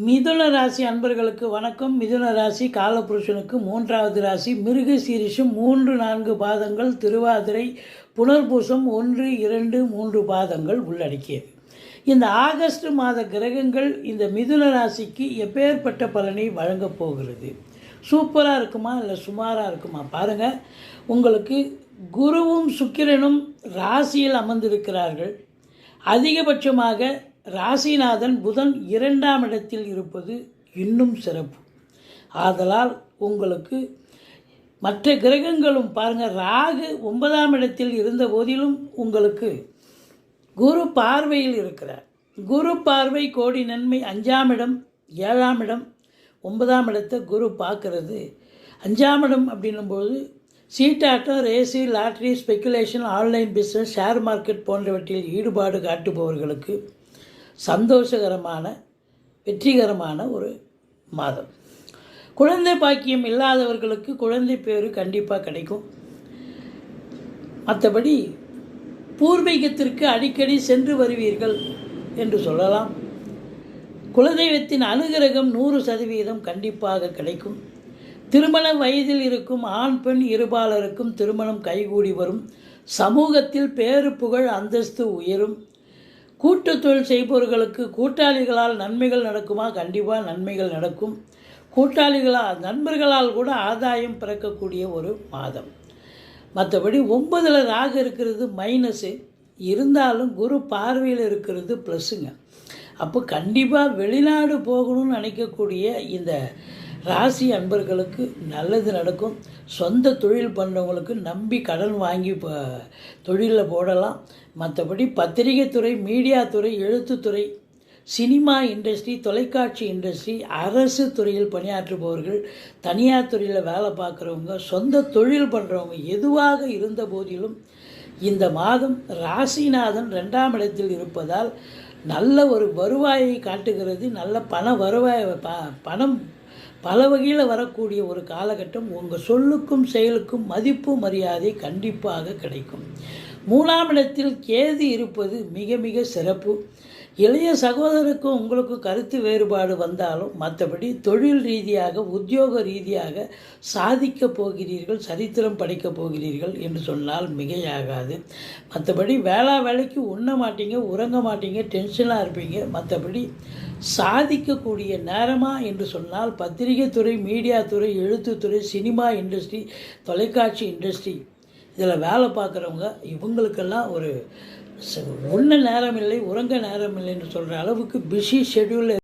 மிதுன ராசி அன்பர்களுக்கு வணக்கம். மிதுன ராசி காலபுருஷனுக்கு மூன்றாவது ராசி. மிருக சீரிஷம் மூன்று நான்கு பாதங்கள். திருவாதிரை புனர்பூசம் ஒன்று இரண்டு மூன்று பாதங்கள் உள்ளடக்கியது. இந்த ஆகஸ்ட் மாத கிரகங்கள் இந்த மிதுன ராசிக்கு எப்பேற்பட்ட பலனை வழங்கப் போகிறது. சூப்பராக இருக்குமா? இல்லை சுமாராக இருக்குமா? பாருங்கள் உங்களுக்கு குருவும் சுக்கிரனும் ராசியில் அமர்ந்திருக்கிறார்கள். அதிகபட்சமாக ராசிநாதன் புதன் இரண்டாம் இடத்தில் இருப்பது இன்னும் சிறப்பு. ஆதலால் உங்களுக்கு மற்ற கிரகங்களும் பாருங்கள் ராகு ஒன்பதாம் இடத்தில் இருந்த போதிலும் உங்களுக்கு குரு பார்வையில் இருக்கிறார். குரு பார்வை கோடி நன்மை அஞ்சாம் இடம் ஏழாம் இடம் ஒன்பதாம் இடத்தை குரு பார்க்கறது. அஞ்சாம் இடம் அப்படின்னும்போது சீட்டாட்டம் ரேசி lottery speculation online business share market போன்றவற்றில் ஈடுபாடு காட்டுபவர்களுக்கு சந்தோஷகரமான வெற்றிகரமான ஒரு மாதம். குழந்தை பாக்கியம் இல்லாதவர்களுக்கு குழந்தை பேரு கண்டிப்பாக கிடைக்கும். மற்றபடி பூர்வீகத்திற்கு அடிக்கடி சென்று வருவீர்கள் என்று சொல்லலாம். குலதெய்வத்தின் அனுகிரகம் நூறு சதவீதம் கண்டிப்பாக கிடைக்கும். திருமண வயதில் இருக்கும் ஆண் பெண் இருபாலருக்கும் திருமணம் கைகூடி வரும். சமூகத்தில் பேரு புகழ் அந்தஸ்து உயரும். கூட்டு தொழில் செய்பவர்களுக்கு கூட்டாளிகளால் நன்மைகள் நடக்குமா? கண்டிப்பாக நன்மைகள் நடக்கும். கூட்டாளிகளால் நண்பர்களால் கூட ஆதாயம் பிறக்கக்கூடிய ஒரு மாதம். மற்றபடி ஒன்பதில் ராகு இருக்கிறது மைனஸு இருந்தாலும் குரு பார்வையில் இருக்கிறது ப்ளஸ்ஸுங்க அப்போ கண்டிப்பாக வெளிநாடு போகணும்னு நினைக்கக்கூடிய இந்த ராசி அன்பர்களுக்கு நல்லது நடக்கும். சொந்த தொழில் பண்ணுறவங்களுக்கு நம்பி கடன் வாங்கி இப்போ தொழிலில் போடலாம். மற்றபடி பத்திரிகை துறை மீடியா துறை எழுத்துத்துறை சினிமா இண்டஸ்ட்ரி தொலைக்காட்சி இண்டஸ்ட்ரி அரசு துறையில் பணியாற்றுபவர்கள் தனியார் துறையில் வேலை பார்க்குறவங்க சொந்த தொழில் பண்ணுறவங்க எதுவாக இருந்த போதிலும் இந்த மாதம் ராசிநாதன் ரெண்டாம் இடத்தில் இருப்பதால் நல்ல ஒரு வருவாயை காட்டுகிறது நல்ல பண வருவாய் ப பணம் பல வகையில் வரக்கூடிய ஒரு காலகட்டம் உங்கள் சொல்லுக்கும் செயலுக்கும் மதிப்பு மரியாதை கண்டிப்பாக கிடைக்கும். மூணாம் இடத்தில் கேது இருப்பது மிக மிக சிறப்பு. இளைய சகோதரருக்கும் உங்களுக்கும் கருத்து வேறுபாடு வந்தாலும் மற்றபடி தொழில் ரீதியாக உத்தியோக ரீதியாக சாதிக்கப் போகிறீர்கள் சரித்திரம் படைக்கப் போகிறீர்கள் என்று சொன்னால் மிகையாகாது. மற்றபடி வேளா வேலைக்கு உண்ண மாட்டீங்க உறங்க மாட்டீங்க டென்ஷனாக இருப்பீங்க. மற்றபடி சாதிக்கக்கூடிய நேரமா என்று சொன்னால் பத்திரிகை துறை மீடியா துறை எழுத்துத்துறை சினிமா இண்டஸ்ட்ரி தொலைக்காட்சி இண்டஸ்ட்ரி இதில் வேலை பார்க்குறவங்க இவங்களுக்கெல்லாம் ஒரு உண்ண நேரம் இல்லை உறங்க நேரம் இல்லைன்னு சொல்கிற அளவுக்கு பிஸி ஷெட்யூலில்